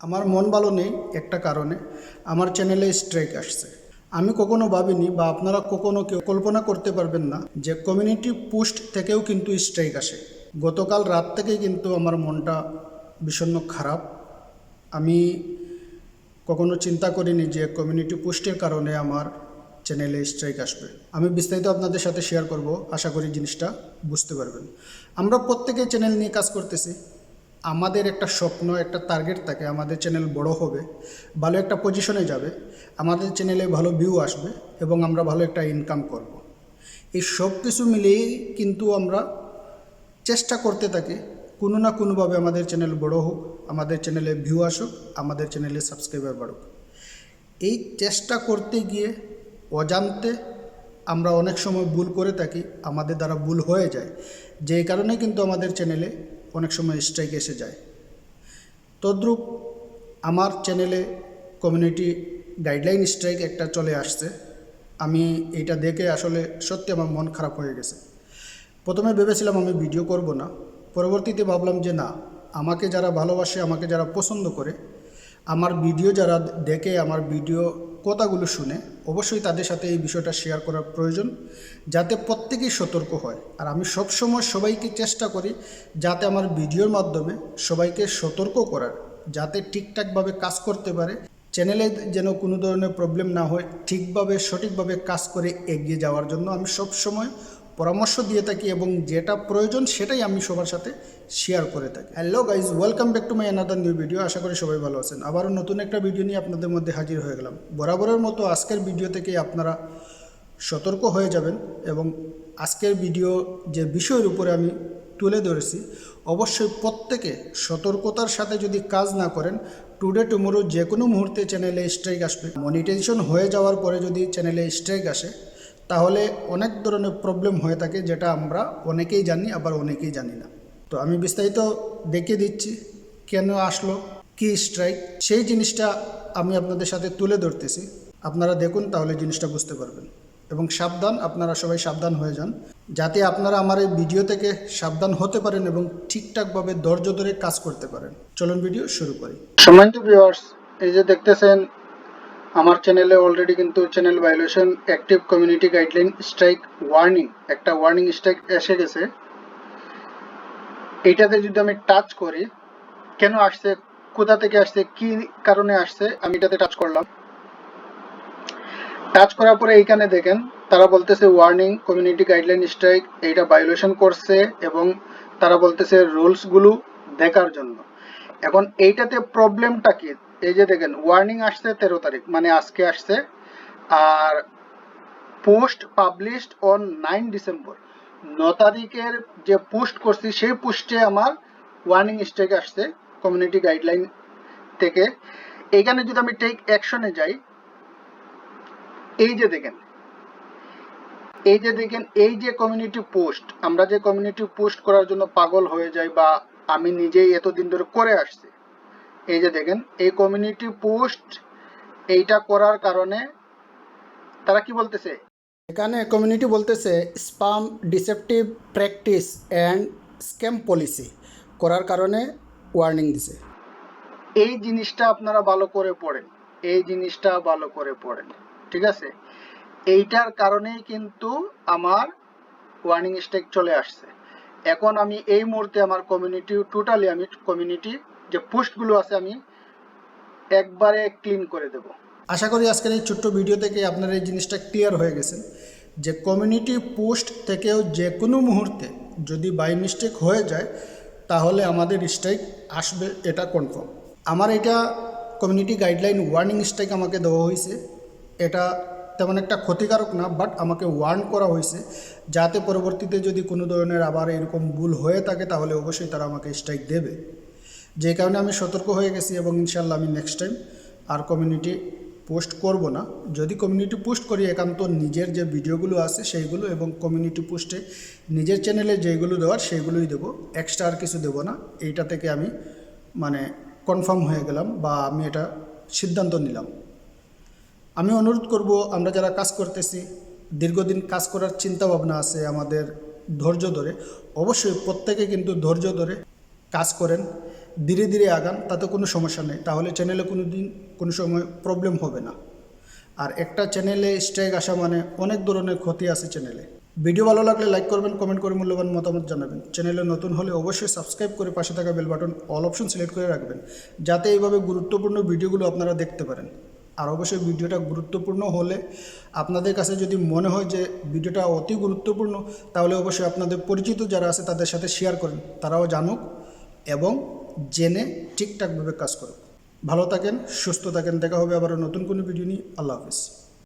আমার মন ভালো নেই একটা কারণে। আমার চ্যানেলে স্ট্রাইক আসছে। আমি কখনো ভাবিনি বা আপনারা কখনো কেউ কল্পনা করতে পারবেন না যে কমিউনিটি পোস্ট থেকেও কিন্তু স্ট্রাইক আসে। গতকাল রাত থেকেই কিন্তু আমার মনটা ভীষণ খারাপ। আমি কখনো চিন্তা করিনি যে কমিউনিটি পোস্টের কারণে আমার চ্যানেলে স্ট্রাইক আসবে। আমি বিস্তারিত আপনাদের সাথে শেয়ার করব। আশা করি জিনিসটা বুঝতে পারবেন। আমরা প্রত্যেকে চ্যানেল নিয়ে কাজ করতেছি। আমাদের একটা স্বপ্ন, একটা টার্গেট থাকে, আমাদের চ্যানেল বড় হবে, ভালো একটা পজিশনে যাবে, আমাদের চ্যানেলে ভালো ভিউ আসবে এবং আমরা ভালো একটা ইনকাম করব। এই সব কিছু মিলিয়েই কিন্তু আমরা চেষ্টা করতে থাকি, কোনো না কোনোভাবে আমাদের চ্যানেল বড় হোক, আমাদের চ্যানেলে ভিউ আসুক, আমাদের চ্যানেলে সাবস্ক্রাইবার বাড়ুক এই চেষ্টা করতে গিয়ে অজান্তে আমরা অনেক সময় ভুল করে থাকি, আমাদের দ্বারা ভুল হয়ে যায়, যেই কারণে কিন্তু আমাদের চ্যানেলে অনেক সময় স্ট্রাইক এসে যায়। তদ্রূপ আমার চ্যানেলে কমিউনিটি গাইডলাইন স্ট্রাইক একটা চলে আসছে। আমি এটা দেখে আসলে সত্যি আমার মন খারাপ হয়ে গেছে। প্রথমে ভেবেছিলাম আমি ভিডিও করব না। পরবর্তীতে ভাবলাম যে না, আমাকে যারা ভালোবাসে, আমাকে যারা পছন্দ করে আমার ভিডিও যারা দেখে, আমার ভিডিও কথাগুলো শুনে, অবশ্যই তাদের সাথে এই বিষয়টা শেয়ার করার প্রয়োজন যাতে প্রত্যেকেই সতর্ক হয়। আর আমি সবসময় সবাইকে চেষ্টা করি যাতে আমার ভিডিওর মাধ্যমে সবাইকে সতর্ক করার, যাতে ঠিকঠাকভাবে কাজ করতে পারে। চ্যানেলে যেন কোনো ধরনের প্রবলেম না হয়, ঠিকভাবে, সঠিকভাবে কাজ করে এগিয়ে যাওয়ার জন্য আমি সবসময় পরামর্শ দিয়ে থাকি এবং যেটা প্রয়োজন সেটাই আমি সবার সাথে শেয়ার করে থাকি। Hello guys welcome back to my another new video আশা করি সবাই ভালো আছেন। আবারও নতুন একটা ভিডিও নিয়ে আপনাদের মধ্যে হাজির হয়ে গেলাম। বরাবরের মতো আজকের ভিডিও থেকে আপনারা সতর্ক হয়ে যাবেন এবং আজকের ভিডিও যে বিষয়ের উপরে আমি তুলে ধরেছি, অবশ্যই প্রত্যেকে সতর্কতার সাথে যদি কাজ না করেন টুডে টুমোরো যে কোনো মুহূর্তে চ্যানেলে স্ট্রাইক আসবে। মনিটাইজেশন হয়ে যাওয়ার পরে যদি চ্যানেলে স্ট্রাইক আসে তাহলে অনেক ধরনের প্রবলেম হয়ে থাকে যেটা আমরা অনেকেই জানি, আবার অনেকেই জানি না। তো আমি বিস্তারিত দেখে দিচ্ছি কেন আসলো, কি স্ট্রাইক সেই জিনিসটা আমি আপনাদের সাথে তুলে ধরতেছি। আপনারা দেখুন তাহলে জিনিসটা বুঝতে পারবেন। এবং সাবধান, আপনারা সবাই সাবধান হয়ে যান। যাতে আপনারা আমার এই ভিডিও থেকে সাবধান হতে পারেন এবং ঠিকঠাকভাবে ধৈর্য ধরে কাজ করতে পারেন। চলুন ভিডিও শুরু করি। সম্মানিত ভিউয়ার্স এই যে দেখতেছেন আমার চ্যানেলে অলরেডি কিন্তু channel violation active community guideline strike warning একটা ওয়ার্নিং স্ট্রাইক এসে গেছে। এইটাতে যদি আমি টাচ করি, কেন আসছে, কোথা থেকে আসছে, কি কারণে আসছে, আমি এটাতে টাচ করলাম। টাচ করার পরে এইখানে দেখেন, তারা বলতেছে ওয়ার্নিং কমিউনিটি গাইডলাইন স্ট্রাইক এইটা ভায়োলেশন করছে এবং তারা বলতেছে রুলসগুলো দেখার জন্য। এখন এইটাতে প্রবলেমটা কি? এই যে দেখেন ওয়ার্নিং আসছে তেরো তারিখ মানে আজকে আসছে। আর post published on nine December ন তারিখের যে পোস্ট করছি, সেই পোস্টে আমার ওয়ার্নিং স্ট্রাইক আসছে কমিউনিটি গাইডলাইন থেকে। এখানে যদি আমি টেক অ্যাকশনে যাই, এই যে দেখেন, এই যে দেখেন, এই যে কমিউনিটি পোস্ট আমরা যে কমিউনিটি পোস্ট করার জন্য পাগল হয়ে যাই বা আমি নিজেই এতদিন ধরে করে আসছি এই যে দেখেন এই কমিউনিটি পোস্ট এইটা করার কারণে তারা কি বলতেছে? এখানে কমিউনিটি বলতেছে spam deceptive practice and scam policy করার কারণে ওয়ার্নিং দিছে। এই জিনিসটা আপনারা ভালো করে পড়েন এই জিনিসটা ভালো করে পড়েন ঠিক আছে? এইটার কারণেই কিন্তু আমার ওয়ার্নিং স্ট্রাইক চলে আসছে। এখন আমি এই মুহূর্তে আমার কমিউনিটি টোটালি আমি কমিউনিটি যে পোস্টগুলো আছে আমি একবারে ক্লিন করে দেব। আশা করি আজকের এই ছোট্ট ভিডিও থেকে আপনার এই জিনিসটা ক্লিয়ার হয়ে গেছে যে কমিউনিটি পোস্ট থেকেও যে কোনো মুহূর্তে যদি বাই মিস্টেক হয়ে যায়, তাহলে আমাদের স্ট্রাইক আসবে, এটা কনফার্ম আমার এটা কমিউনিটি গাইডলাইন ওয়ার্নিং স্ট্রাইক আমাকে দেওয়া হয়েছে। এটা তেমন একটা ক্ষতিকারক না বাট আমাকে ওয়ার্ন করা হয়েছে। যাতে পরবর্তীতে যদি কোনো ধরনের আবার এরকম ভুল হয়ে থাকে, তাহলে অবশ্যই তারা আমাকে স্ট্রাইক দেবে। যে কারণে আমি সতর্ক হয়ে গেছি এবং ইনশাল্লাহ আমি নেক্সট টাইম আর কমিউনিটি পোস্ট করব না। যদি কমিউনিটি পোস্ট করি একান্ত নিজের যে ভিডিওগুলো আছে সেইগুলো এবং কমিউনিটি পোস্টে নিজের চ্যানেলে যেগুলো দেওয়ার সেইগুলোই দেবো। এক্সট্রা আর কিছু দেবো না। এইটা থেকে আমি মানে কনফার্ম হয়ে গেলাম বা আমি এটা সিদ্ধান্ত নিলাম। আমি অনুরোধ করব, আমরা যারা কাজ করতেছি, দীর্ঘদিন কাজ করার চিন্তা ভাবনা আছে আমাদের ধৈর্য ধরে, অবশ্যই প্রত্যেকে কিন্তু ধৈর্য ধরে কাজ করেন। ধীরে ধীরে আগান, তাতে কোনো সমস্যা নেই। তাহলে চ্যানেলে কোনো দিন কোনো সময় প্রবলেম হবে না। আর একটা চ্যানেলে স্ট্রাইক আসা মানে অনেক ধরনের ক্ষতি আছে চ্যানেলে ভিডিও ভালো লাগলে লাইক করবেন কমেন্ট করে মূল্যবান মতামত জানাবেন। চ্যানেলে নতুন হলে অবশ্যই সাবস্ক্রাইব করে পাশে থাকা bell button all option select করে রাখবেন, যাতে এইভাবে গুরুত্বপূর্ণ ভিডিওগুলো আপনারা দেখতে পারেন। আর অবশ্যই ভিডিওটা গুরুত্বপূর্ণ হলে আপনাদের কাছে যদি মনে হয় যে ভিডিওটা অতি গুরুত্বপূর্ণ, তাহলে অবশ্যই আপনাদের পরিচিত যারা আছে তাদের সাথে শেয়ার করেন, তারাও জানুক এবং জেনে ঠিকঠাকভাবে কাজ করো। ভালো থাকেন, সুস্থ থাকেন, দেখা হবে আবার নতুন কোনো ভিডিও নিয়ে। আল্লাহ হাফিজ।